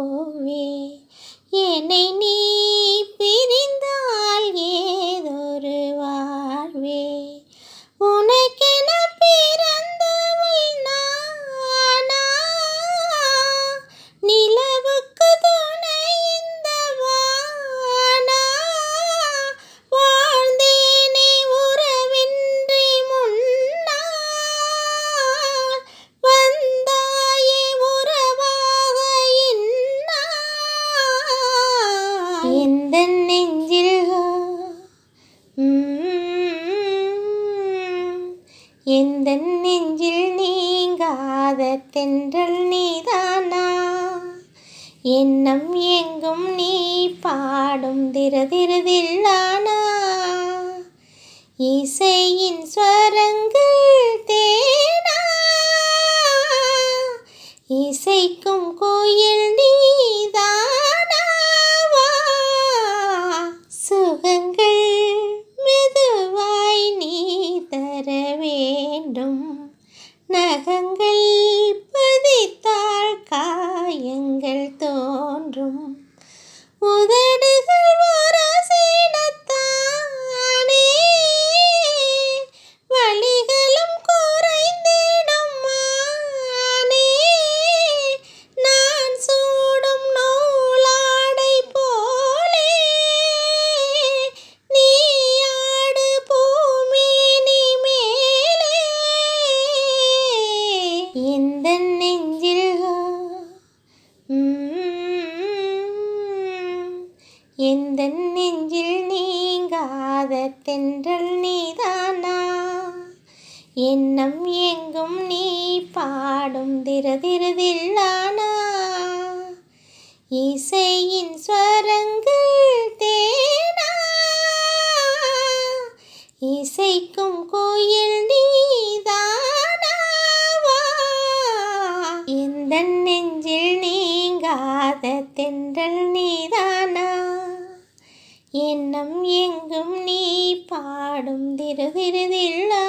பூவே. என்னை நீ எந்தன் நெஞ்சில் எந்தன் நெஞ்சில் நீங்காத தென்றல் நீதானா? எண்ணம் எங்கும் நீ பாடும் திரதிரதில்லானா இசையின் ஸ்வரங்கள் தேனா? இசைக்கும் உலகங்கள் பதித்தாள் காயங்கள் தோன்றும். உதடுகள் எந்த நெஞ்சில் நீங்காத தென்றல் நீதானா? எண்ணம் எங்கும் நீ பாடும் திரதிரதில்லானா இசையின் ஸ்வரங்கள் தேனா? இசைக்கும் கோயில் நீதானாவா எந்த நெஞ்சில் நீங்காத தென்றல் நீதான் எண்ணம் எங்கும் நீ பாடும் திரு திருதில்லா